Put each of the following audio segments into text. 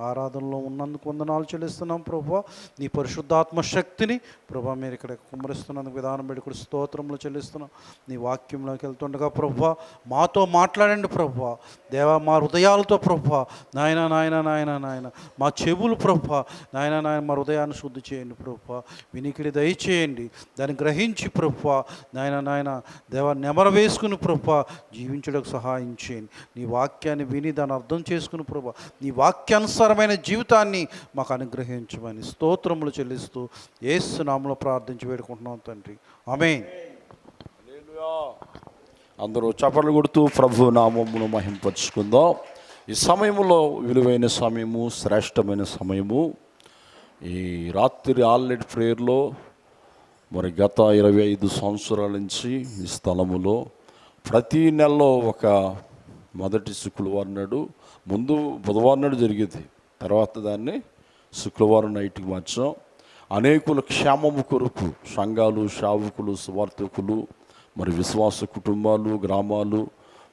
ఆరాధనలో ఉన్నందుకు వందనాలు చెల్లిస్తున్నాం ప్రభా. నీ పరిశుద్ధాత్మ శక్తిని ప్రభా మీరు ఇక్కడ కుమ్మరిస్తున్నందుకు విధానం పెట్టుకుని స్తోత్రములు చెల్లిస్తున్నాం. నీ వాక్యంలోకి వెళ్తుండగా ప్రభు మాతో మాట్లాడండి ప్రభు. దేవా మా హృదయాలతో ప్రభు. నాయన నాయన నాయన నాయన. మా చెవులు ప్రభు. నాయన నాయన మా హృదయాన్ని శుద్ధి చేయండి ప్రభా. వినికిడి దయచేయండి. దాన్ని గ్రహించి ప్రభు. నాయన నాయన. దేవా నెమర వేసుకుని ప్రభు. జీవించడానికి సహాయం చేయండి. నీ వాక్యాన్ని విని దాన్ని అర్థం చేసుకుని ప్రభు. నీ వాక్యానుసారమైన జీవితాన్ని మాకు అనుగ్రహించమని స్తోత్రములు చెల్లిస్తూ ఏసునామలో ప్రార్థించి వేడుకుంటున్నాం తండ్రి. ఆమె అందరూ చప్పట్లు కొడుతూ ప్రభు నామమును మహింపరుచుకుందాం. ఈ సమయంలో విలువైన సమయము శ్రేష్టమైన సమయము. ఈ రాత్రి ఆల్రెడీ ప్రేయర్లో మరి గత ఇరవై ఐదు సంవత్సరాల నుంచి ఈ స్థలములో ప్రతి నెలలో ఒక మొదటి శుక్రవారం నాడు ముందు బుధవారం నాడు జరిగేది. తర్వాత దాన్ని శుక్రవారం నైట్కి మార్చడం. అనేకుల క్షేమము కొరకు సంఘాలు శావకులు సువార్థకులు మరి విశ్వాస కుటుంబాలు గ్రామాలు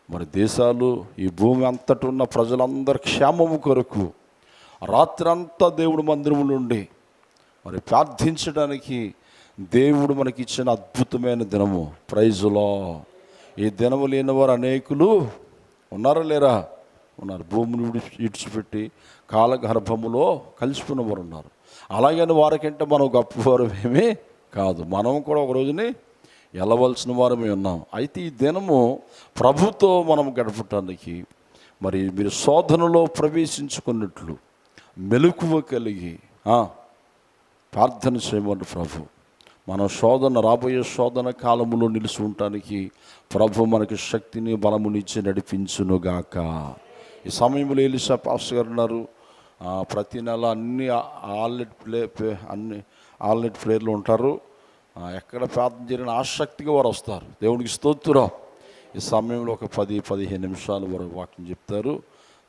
మరి దేశాలు ఈ భూమి అంతటి ఉన్న ప్రజలందరి క్షేమము కొరకు రాత్రంతా దేవుడు మందిరములు ఉండి మరి ప్రార్థించడానికి దేవుడు మనకి ఇచ్చిన అద్భుతమైన దినము. ప్రైజులో ఈ దినము లేని వారు అనేకులు ఉన్నారా లేరా? ఉన్నారు. భూమిని విడిచిపెట్టి కాలగర్భములో కలిసిపోయిన వారు ఉన్నారు. అలాగని వారికంటే మనం గొప్పవారు ఏమీ కాదు. మనం కూడా ఒక రోజుని వెళ్ళవలసిన వారమే ఉన్నాం. అయితే ఈ దినము ప్రభుతో మనం గడపటానికి మరి మీరు శోధనలో ప్రవేశించుకున్నట్లు మెలకువ కలిగి ప్రార్థన చేయమని ప్రభు. మన శోధన రాబోయే శోధన కాలములో నిలిచి ఉండటానికి ప్రభు మనకి శక్తిని బలమునిచ్చి నడిపించునుగాక. ఈ సమయంలో ఎలిసా పాస్ గారు ఉన్నారు? ప్రతి నెల అన్ని ఆల్నెట్ ప్లే అన్ని ఆల్నెట్ ప్లేయర్లు ఉంటారు. ఎక్కడ ప్రార్థన చేయని ఆసక్తిగా వారు వస్తారు. దేవునికి స్తోత్రం. ఈ సమయంలో ఒక పది పదిహేను నిమిషాలు వారు వాక్యం చెప్తారు.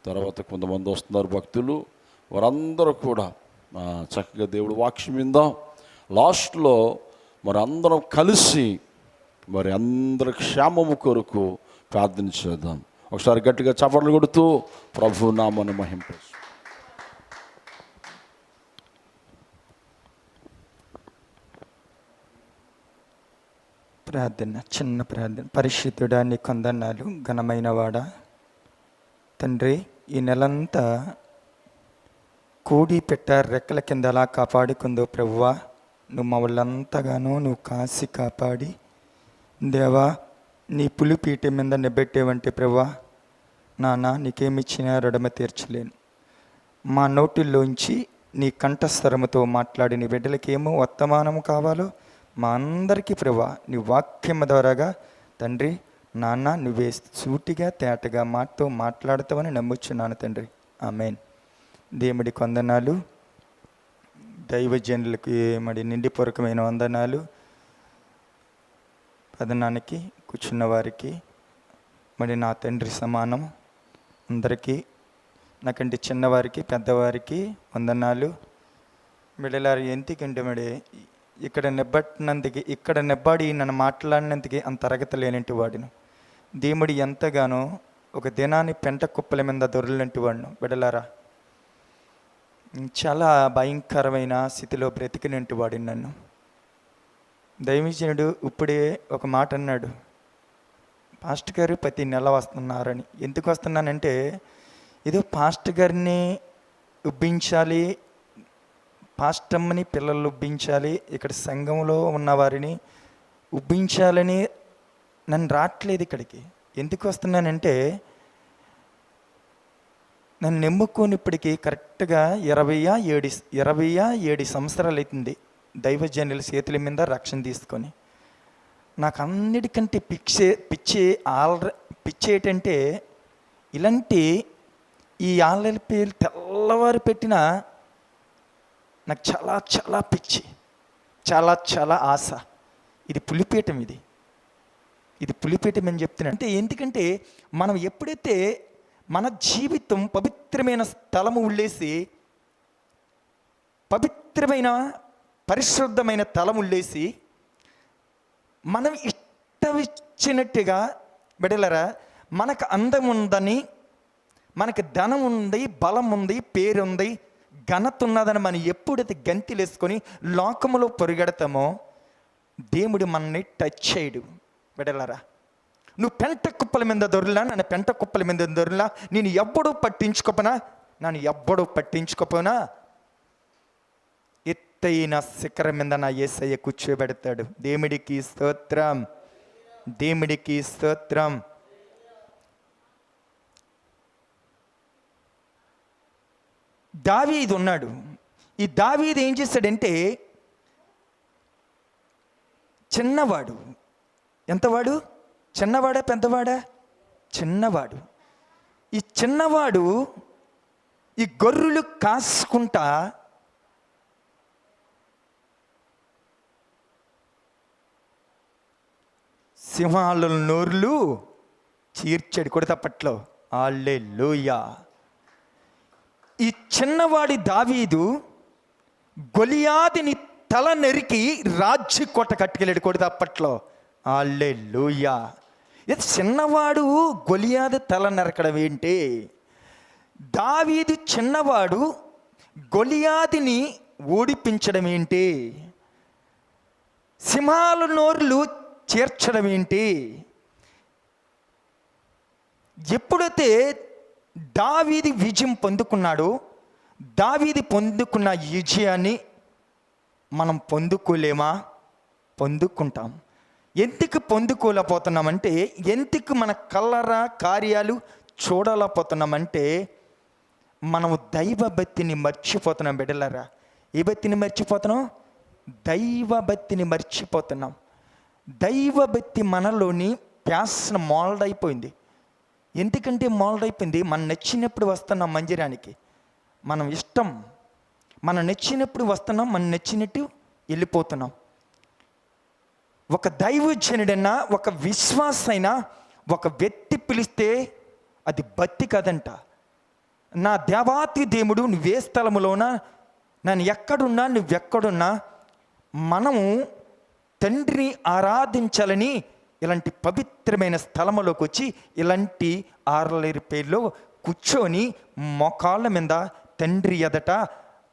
తర్వాత కొంతమంది వస్తున్నారు భక్తులు. వారందరూ కూడా చక్కగా దేవుడు వాక్యం విందాం. లాస్ట్లో మరి అందరం కలిసి మరి అందరి క్షేమము కొరకు ప్రార్థన చేద్దాం. ఒకసారి గట్టిగా చప్పట్లు కొడుతూ ప్రభు నామను మహింప ప్రార్థన చిన్న ప్రార్థన. పరిశుద్ధుడా నీ కొందన్నాలు ఘనమైన వాడా తండ్రి ఈ నెలంతా కూడి పెట్ట రెక్కల కింద ఎలా కాపాడుకుందో ప్రభువా నువ్వు మమ్మల్ంతగానో నువ్వు కాసి కాపాడి. దేవా నీ పులిపీట మీద నిబెట్టేవంటే ప్రభా నాన్న నీకేమిచ్చినా రడమ తీర్చలేను. మా నోటిల్లోంచి నీ కంఠస్వరముతో మాట్లాడి నీ బిడ్డలకేమో వర్తమానము కావాలో మా అందరికీ ప్రభా నీ వాక్యం ద్వారాగా తండ్రి నాన్న నువ్వే సూటిగా తేటగా మాతో మాట్లాడతావని నమ్ముచున్నాను తండ్రి. ఆమెన్. దేవుడి కొందనాలు దైవజనులకి మరి నిండిపూర్వకమైన వందనాలు. పదనానికి కూర్చున్న వారికి మరి నా తండ్రి సమానం. అందరికీ నాకంటే చిన్నవారికి పెద్దవారికి వందనాలు. మిడలారు ఎంతకంటే మరి ఇక్కడ నిబ్బట్టినందుకు ఇక్కడ నిబ్బాడి నన్ను మాట్లాడినందుకు అంత అరగత లేనంటి వాడిను. దేవుడు ఎంతగానో ఒక దినాన్ని పెంట కుప్పల మీద దొరలంటి వాడిను. బిడలారా చాలా భయంకరమైన స్థితిలో బ్రతికినంటి వాడిని నన్ను. దైవజనుడు ఇప్పుడే ఒక మాట అన్నాడు. పాస్ట్ గారు ప్రతి నెల వస్తున్నారని. ఎందుకు వస్తున్నానంటే ఏదో పాస్టర్ గారిని ఉబ్బించాలి పాస్టమ్మని పిల్లలు ఉబ్బించాలి ఇక్కడ సంఘంలో ఉన్నవారిని ఉబ్బించాలని నన్ను రావట్లేదు ఇక్కడికి. ఎందుకు వస్తున్నానంటే నన్ను నమ్ముకొని ఇప్పటికి కరెక్ట్గా ఇరవయా ఏడు ఇరవయా ఏడు సంవత్సరాలు అవుతుంది దైవజనుల చేతుల మీద రక్షణ తీసుకొని. నాకు అన్నిటికంటే పిచ్చే పిచ్చే ఆల్ర పిచ్చి ఏంటంటే ఇలాంటి ఈ ఆన్లైన్ పేర్లు తెల్లవారు పెట్టిన నాకు చాలా చాలా పిచ్చి చాలా చాలా ఆశ. ఇది పులిపీఠం ఇది. ఇది పులిపీఠం అని చెప్తున్నాను. అంటే ఎందుకంటే మనం ఎప్పుడైతే మన జీవితం పవిత్రమైన స్థలము ఉళ్ళేసి పవిత్రమైన పరిశుద్ధమైన తలం ఉళ్ళేసి మనం ఇష్టమిచ్చినట్టుగా బిడలరా మనకు అందం ఉందని మనకి ధనం ఉంది బలం ఉంది పేరు ఉంది ఘనత ఉన్నదని మనం ఎప్పుడైతే గంతిలేసుకొని లోకములో పొరుగెడతామో దేవుడు మనల్ని టచ్ చేయడు. విడలరా నువ్వు పెంట కుప్పల మీద దొరిలా నన్ను పెంట కుప్పల మీద దొరిలా నేను ఎవ్వడూ పట్టించుకోపోనా? నన్ను ఎవ్వడూ పట్టించుకోపోనా? ఎత్తైన శిఖరం మీద నా ఏసయ్య కూర్చోబెడతాడు దేవుడికి స్తోత్రం. దేవుడికి స్తోత్రం. దావీది ఉన్నాడు. ఈ దావీది ఏం చేశాడంటే చిన్నవాడు. ఎంతవాడు? చిన్నవాడా పెద్దవాడా? చిన్నవాడు. ఈ చిన్నవాడు ఈ గొర్రెలు కాసుకుంటా సింహాల నోర్లు చీర్చాడు కూడా తప్పట్లో ఆళ్ళే లోయా ఈ చిన్నవాడి దావీదు గొలియాదిని తల నరికి రాజ్య కోట కట్టుకెళ్ళాడు కొడతప్పట్లో అప్పట్లో. ఆళ్ళే లూయా ఇది చిన్నవాడు గొలియాది తల నరకడం ఏంటి? దావీదు చిన్నవాడు గొలియాదిని ఓడిపించడం ఏంటి? సింహాల నోర్లు చేర్చడం ఏంటి? ఎప్పుడైతే దావీది విజయం పొందుకున్నాడో దావీది పొందుకున్న విజయాన్ని మనం పొందుకోలేమా? పొందుకుంటాం. ఎందుకు పొందుకోలేకపోతున్నామంటే ఎందుకు మన కలరా కార్యాలు చూడలేకపోతున్నామంటే మనము దైవ భక్తిని మర్చిపోతున్నాం బిడ్డలారా. ఏ భక్తిని మర్చిపోతున్నాం? దైవ భక్తిని మర్చిపోతున్నాం. దైవభక్తి మనలోని ప్యాసన మోల్డ్ అయిపోయింది ఎందుకంటే మోల్డ్ అయిపోయింది మనం నచ్చినప్పుడు వస్తున్నాం మందిరానికి. మనం ఇష్టం. మనం నచ్చినప్పుడు వస్తున్నాం మనం నచ్చినట్టు వెళ్ళిపోతున్నాం. ఒక దైవజనుడైనా ఒక విశ్వాసైనా ఒక వ్యక్తి పిలిస్తే అది భక్తి కదంట. నా దేవాతి దేవుడు నువ్వే స్థలములోన? నన్ను ఎక్కడున్నా నువ్వెక్కడున్నా? మనము తండ్రిని ఆరాధించాలని ఇలాంటి పవిత్రమైన స్థలములోకి వచ్చి ఇలాంటి ఆర్లేరు పేర్లో కూర్చొని మొకాళ్ళ మీద తండ్రి ఎదట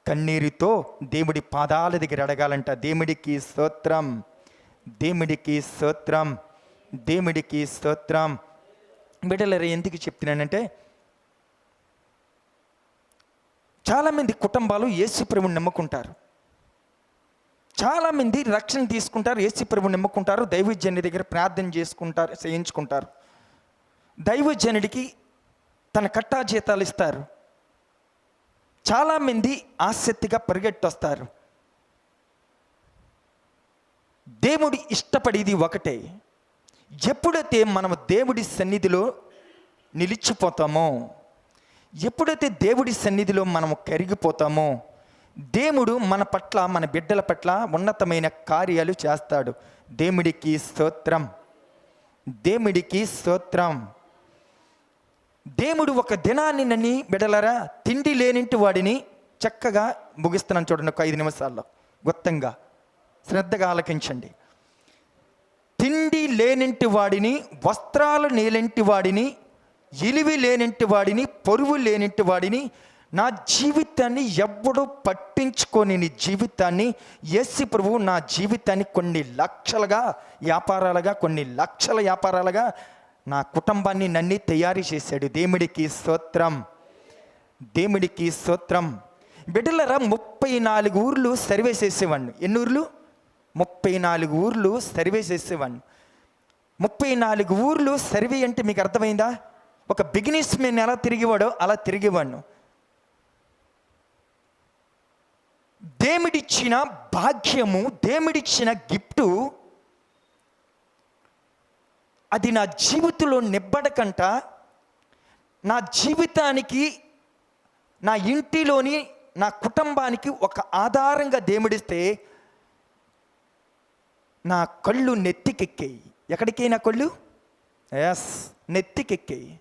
కన్నీరుతో దేవుడి పాదాల దగ్గర అడగాలంట దేవుడికి స్తోత్రం దేవుడికి స్తోత్రం దేవుడికి స్తోత్రం. బిడ్డలరే ఎందుకు చెప్తున్నానంటే చాలామంది కుటుంబాలు యేసుప్రభుని నమ్ముకుంటారు. చాలామంది రక్షణ తీసుకుంటారు యేసు ప్రభు నమ్ముకుంటారు దైవజనుడి దగ్గర ప్రార్థన చేసుకుంటారు చేయించుకుంటారు. దైవజనుడికి తన కట్టా జీతాలు ఇస్తారు చాలామంది ఆసక్తిగా పరిగెట్టొస్తారు. దేవుడి ఇష్టపడేది ఒకటే. ఎప్పుడైతే మనం దేవుడి సన్నిధిలో నిలిచిపోతామో ఎప్పుడైతే దేవుడి సన్నిధిలో మనము కరిగిపోతామో దేవుడు మన పట్ల మన బిడ్డల పట్ల ఉన్నతమైన కార్యాలు చేస్తాడు. దేవుడికి స్తోత్రం. దేవుడికి స్తోత్రం. దేవుడు ఒక దినాన్ని నన్ను బిడలరా తిండి లేనింటి వాడిని చక్కగా ముగిస్తున్నాను చూడండి ఒక ఐదు నిమిషాల్లో. గుత్తంగా శ్రద్ధగా ఆలకించండి. తిండి లేనింటి వాడిని వస్త్రాలు నేలింటి వాడిని ఇలివి లేనింటి వాడిని పొరువు లేనింటి వాడిని నా జీవితాన్ని ఎవ్వడూ పట్టించుకొని నీ జీవితాన్ని ఎస్సి ప్రభువు నా జీవితాన్ని కొన్ని లక్షలుగా వ్యాపారాలుగా కొన్ని లక్షల వ్యాపారాలుగా నా కుటుంబాన్ని నన్ను తయారు చేశాడు. దేవుడికి స్తోత్రం. దేవుడికి స్తోత్రం. బిడ్డలరా ముప్పై నాలుగు ఊర్లు సర్వే చేసేవాడిని. ఎన్ని ఊర్లు? ముప్పై నాలుగు ఊర్లు సర్వే చేసేవాడిని. ముప్పై నాలుగు ఊర్లు సర్వే అంటే మీకు అర్థమైందా? ఒక బిగినెస్ మెన్ ఎలా తిరిగేవాడో అలా తిరిగేవాడిను. దేవుడిచ్చిన భాగ్యము దేవుడిచ్చిన గిఫ్టు అది నా జీవితంలో నిబ్బడకంట. నా జీవితానికి నా ఇంటిలోని నా కుటుంబానికి ఒక ఆధారంగా దేవుడిస్తే నా కళ్ళు నెత్తికెక్కాయి. ఎక్కడికి నా కళ్ళు? ఎస్ నెత్తికెక్కాయి.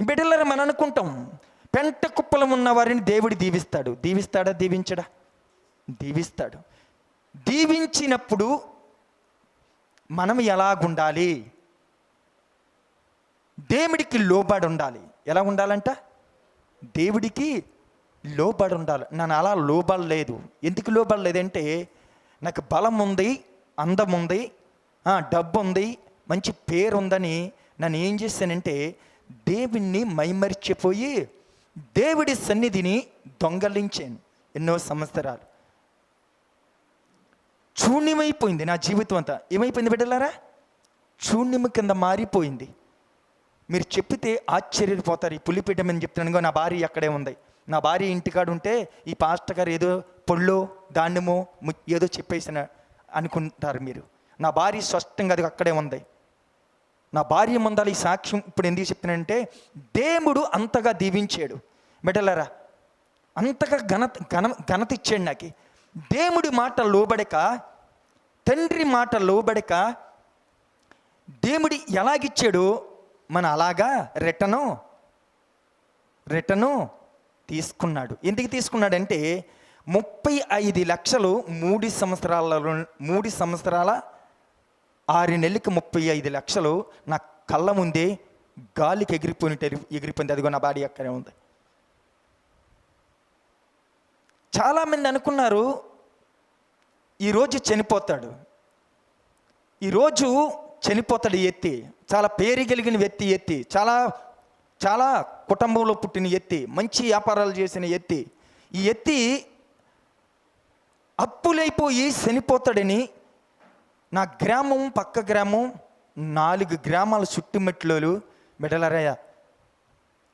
బిడ్డలరా మనం అనుకుంటాం పెంట కుప్పలం ఉన్న వారిని దేవుడు దీవిస్తాడు. దీవిస్తాడా? దీవించడా? దీవిస్తాడు. దీవించినప్పుడు మనం ఎలాగుండాలి? దేవుడికి లోబడి ఉండాలి ఎలా ఉండాలంట? దేవుడికి లోబడి ఉండాలి నన్ను అలా లోబడలేదు. ఎందుకు లోబడలేదంటే నాకు బలం ఉంది అందం ఉంది డబ్బు ఉంది మంచి పేరు ఉందని నన్ను ఏం చేశానంటే దేవుణ్ణి మైమరిచిపోయి దేవుడి సన్నిధిని దొంగలించాను ఎన్నో సంవత్సరాలు. శూన్యమైపోయింది నా జీవితం అంతా. ఏమైపోయింది బిడ్డలారా? శూన్యము కింద మారిపోయింది. మీరు చెప్పితే ఆశ్చర్యపోతారు. ఈ పులిపీఠమని చెప్తున్నాను. నా భార్య అక్కడే ఉంది. నా భార్య ఇంటికాడ ఉంటే ఈ పాస్టర్ గారు ఏదో పొళ్ళో దాన్యమో ఏదో చెప్పేసిన అనుకుంటారు మీరు. నా భార్య స్పష్టంగా అది అక్కడే ఉంది. నా భార్య ముందాల ఈ సాక్ష్యం ఇప్పుడు ఎందుకు చెప్తున్నానంటే దేవుడు అంతగా దీవించాడు. బిడ్డలారా అంతగా ఘనత ఘన ఘనత ఇచ్చాడు నాకు. దేవుడి మాట లోబడక తండ్రి మాట లోబడక దేవుడి ఎలాగిచ్చాడో మన అలాగా రిటను రిటను తీసుకున్నాడు. ఎందుకు తీసుకున్నాడంటే ముప్పై ఐదు లక్షలు మూడు సంవత్సరాల మూడు సంవత్సరాల ఆరు నెలలకి ముప్పై ఐదు లక్షలు నా కళ్ళ ముందే గాలికి ఎగిరిపోయినట్టు ఎగిరిపోయింది. అదిగో నా బాడీ అక్కడే ఉంది. చాలామంది అనుకున్నారు ఈరోజు చనిపోతాడు. ఈరోజు చనిపోతాడు ఈ ఎత్తి. చాలా పేరు కలిగిన వ్యక్తి ఎత్తి. చాలా చాలా కుటుంబంలో పుట్టిన ఎత్తి. మంచి వ్యాపారాలు చేసిన ఎత్తి. ఈ ఎత్తి అప్పులైపోయి చనిపోతాడని నా గ్రామం పక్క గ్రామం నాలుగు గ్రామాల చుట్టుమెట్లు మెడలరయ్య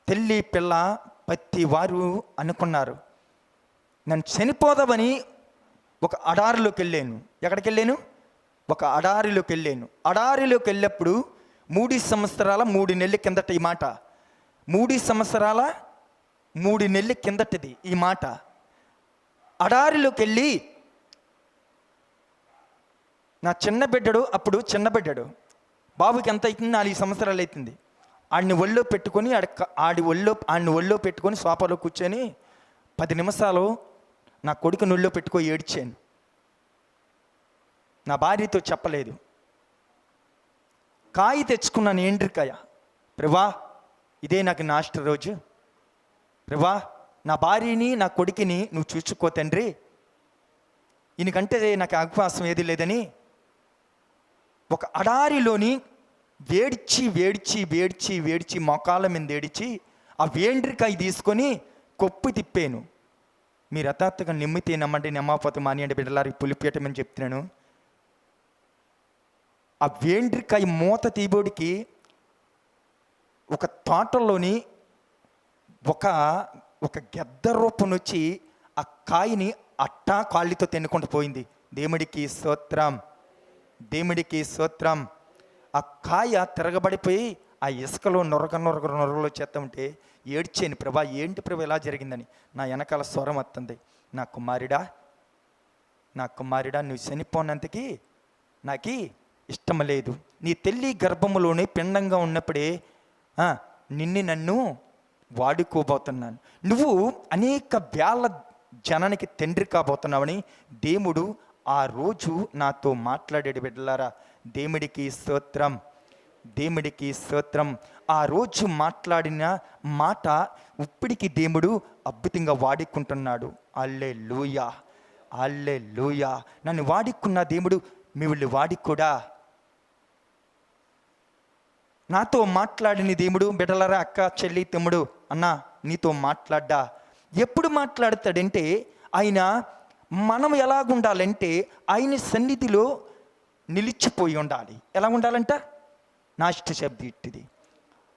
తల్లి పిల్ల ప్రతి వారు అనుకున్నారు. నన్ను చనిపోదామని ఒక అడారిలోకి వెళ్ళాను. ఎక్కడికి వెళ్ళాను? ఒక అడారిలోకి వెళ్ళాను. అడారిలోకి వెళ్ళినప్పుడు మూడు సంవత్సరాల మూడు నెలల కిందట ఈ మాట. మూడు సంవత్సరాల మూడు నెలల కిందటిది ఈ మాట. అడారిలోకి వెళ్ళి నా చిన్న బిడ్డడు అప్పుడు చిన్న బిడ్డడు. బాబుకి ఎంత అవుతుంది? నాలుగు సంవత్సరాలు అవుతుంది. ఆడిని ఒళ్ళో పెట్టుకొని ఆడి ఆడి ఒళ్ళో ఆడిని ఒళ్ళో పెట్టుకొని సోఫాలో కూర్చొని పది నిమిషాలు నా కొడుకు నుళ్ళో పెట్టుకో ఏడ్చాను. నా భార్యతో చెప్పలేదు. కాయి తెచ్చుకున్నాను ఏండ్రికాయ ప్రభా ఇదే నాకు నాస్ట్ రోజు. ప్రభా నా భార్యని నా కొడుకుని నువ్వు చూచుకో తండ్రి. ఈయనకంటే నాకు అవకాశం ఏది లేదని ఒక అడారిలోని వేడిచి వేడిచి వేడిచి వేడిచి మొకాల మీద ఏడిచి ఆ వేండ్రికాయ తీసుకొని కొప్పు తిప్పాను. మీరు యథార్థంగా నిమ్మితే నమ్మండి నమ్మకపోతే మానేయండి బిడ్డలారి పులిపేయటమని చెప్తున్నాను. ఆ వేండ్రికాయ మూత తీబోడికి ఒక తోటలోని ఒక ఒక గెద్ద రూపం వచ్చి ఆ కాయని అట్టా కాళ్ళతో తినుకుంటూ పోయింది. దేవుడికి స్తోత్రం. దేవుడికి స్తోత్రం. ఆ కాయ తిరగబడిపోయి ఆ ఇసుకలో నొరక నొరక నొరకలో చేస్తుంటే ఏడ్చాను ప్రభా ఏంటి ప్రభా ఇలా జరిగిందని? నా వెనకాల స్వరం వస్తుంది నా కుమారుడా నా కుమారుడా నువ్వు చనిపోనంతకి నాకు ఇష్టం లేదు. నీ తల్లి గర్భములోనే పిండంగా ఉన్నప్పుడే నిన్ను నన్ను వాడుకోబోతున్నాను. నువ్వు అనేక వేల జనానికి తండ్రి కాబోతున్నావని దేవుడు ఆ రోజు నాతో మాట్లాడాడు బిడ్డలారా. దేవుడికి స్తోత్రం. దేవుడికి స్తోత్రం. ఆ రోజు మాట్లాడిన మాట ఇప్పటికి దేవుడు అద్భుతంగా వాడుకుంటున్నాడు. అల్లే లూయా అల్లే లూయా నన్ను వాడుకున్న దేవుడు మిమ్మల్ని వాడికూడా? నాతో మాట్లాడిన దేవుడు బిడలరా అక్క చెల్లి తమ్ముడు అన్న నీతో మాట్లాడ్డా? ఎప్పుడు మాట్లాడతాడంటే ఆయన మనం ఎలాగుండాలంటే ఆయన సన్నిధిలో నిలిచిపోయి ఉండాలి. ఎలా ఉండాలంట? నాష్ట శబ్దిట్టిది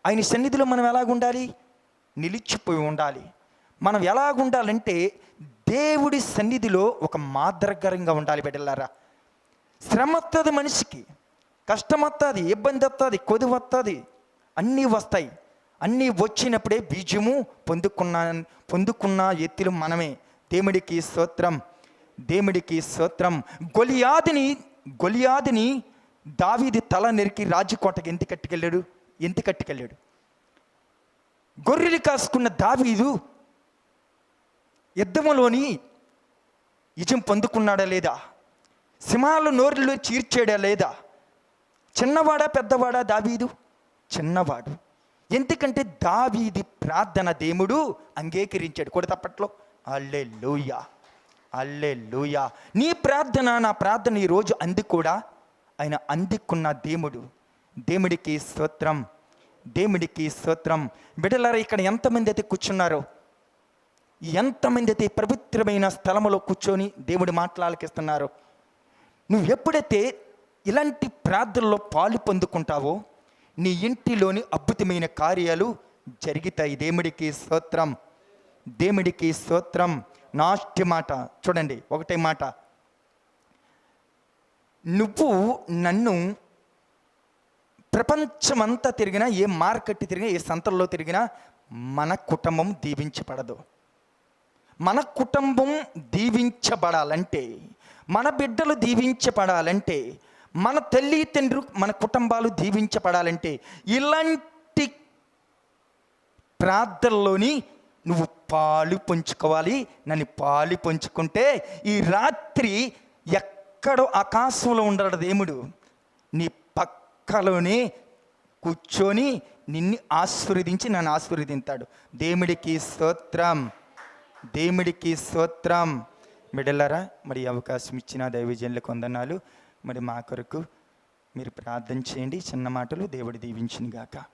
ఆయన సన్నిధిలో మనం ఎలాగుండాలి? నిలిచిపోయి ఉండాలి. మనం ఎలాగుండాలంటే దేవుడి సన్నిధిలో ఒక మాదరకరంగా ఉండాలి బిడ్డలారా. శ్రమ వస్తుంది మనిషికి కష్టం వస్తుంది ఇబ్బంది వస్తుంది కొది వస్తుంది అన్నీ వస్తాయి. అన్నీ వచ్చినప్పుడే బీజము పొందుకున్న పొందుకున్న ఎత్తులు మనమే. దేవుడికి స్తోత్రం దేవుడికి స్తోత్రం. గొలియాదిని గొలియాదిని దావీది తల నెరికి రాజకోటకి ఎంత కట్టుకెళ్ళాడు? ఎంత కట్టుకెళ్ళాడు? గొర్రెలు కాసుకున్న దావీదు యుద్ధములోని విజయం పొందుకున్నాడా లేదా? సింహాలు నోరులో చీర్చాడా లేదా? చిన్నవాడా పెద్దవాడా దావీదు? చిన్నవాడు. ఎందుకంటే దావీది ప్రార్థన దేవుడు అంగీకరించాడు. కూడా తప్పట్లో అల్లే లూయా అల్లే లూయా నీ ప్రార్థన నా ప్రార్థన ఈరోజు అంది కూడా ఆయన అందుకున్న దేవుడు. దేవుడికి స్తోత్రం. దేవుడికి స్తోత్రం. బిడ్డలారా ఇక్కడ ఎంతమంది అయితే కూర్చున్నారో ఎంతమంది అయితే పవిత్రమైన స్థలములో కూర్చొని దేవుడి మాట్లాలకిస్తున్నారు నువ్వు ఎప్పుడైతే ఇలాంటి ప్రార్థనలో పాలు పొందుకుంటావో నీ ఇంటిలోని అద్భుతమైన కార్యాలు జరుగుతాయి. దేవుడికి స్తోత్రం. దేవుడికి స్తోత్రం. నాస్టి మాట చూడండి ఒకటే మాట. నువ్వు నన్ను ప్రపంచమంతా తిరిగినా ఏ మార్కెట్ తిరిగినా ఏ సంతల్లో తిరిగినా మన కుటుంబం దీవించబడదు. మన కుటుంబం దీవించబడాలంటే మన బిడ్డలు దీవించబడాలంటే మన తల్లి తండ్రి మన కుటుంబాలు దీవించబడాలంటే ఇలాంటి ప్రార్థనలోని నువ్వు పాలు పంచుకోవాలి. నన్ను పాలు పంచుకుంటే ఈ రాత్రి ఎక్క ఎక్కడో ఆకాశంలో ఉండడు దేవుడు? నీ పక్కలోనే కూర్చొని నిన్ను ఆశీర్వదించి నన్ను ఆశీర్వదింతాడు దేవుడికి స్తోత్రం. దేవుడికి స్తోత్రం. మిడలరా మరి అవకాశం ఇచ్చిన దైవజనులకు వందనాలు. మరి మా కొరకు మీరు ప్రార్థన చేయండి. చిన్న మాటలు దేవుడు దీవించిన గాక